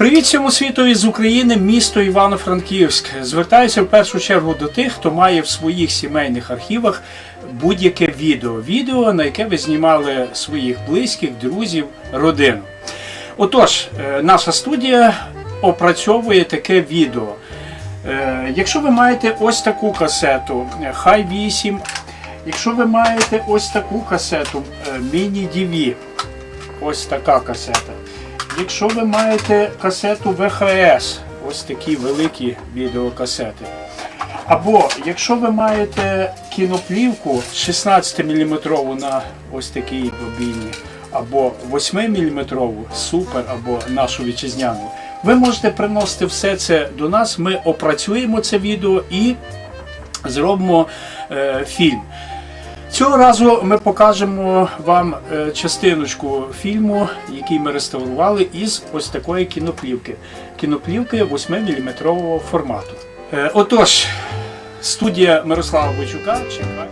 Привіт всьому світу з України, місто Івано-Франківськ. Звертаюся в першу чергу до тих, хто має в своїх сімейних архівах будь-яке відео. Відео, на яке ви знімали своїх близьких, друзів, родину. Отож, е, наша студія опрацьовує таке відео. Е, Якщо ви маєте ось таку касету, е, High 8, якщо ви маєте ось таку касету DV, ось така касета. Якщо ви маєте касету VHS, ось такі великі відеокасети. Або якщо ви маєте кіноплівку 16 мм на ось такій бобіні, або 8 мм супер, або нашу вітчизняну, ви можете приносити все це до нас. Ми опрацюємо це відео і зробимо е, фільм. Цього разу ми покажемо вам е, частиночку фільму, який ми реставрували із ось такої кіноплівки. Кіноплівки 8-мм формату. Е, отож, студія Мирослава Бочука. чекає.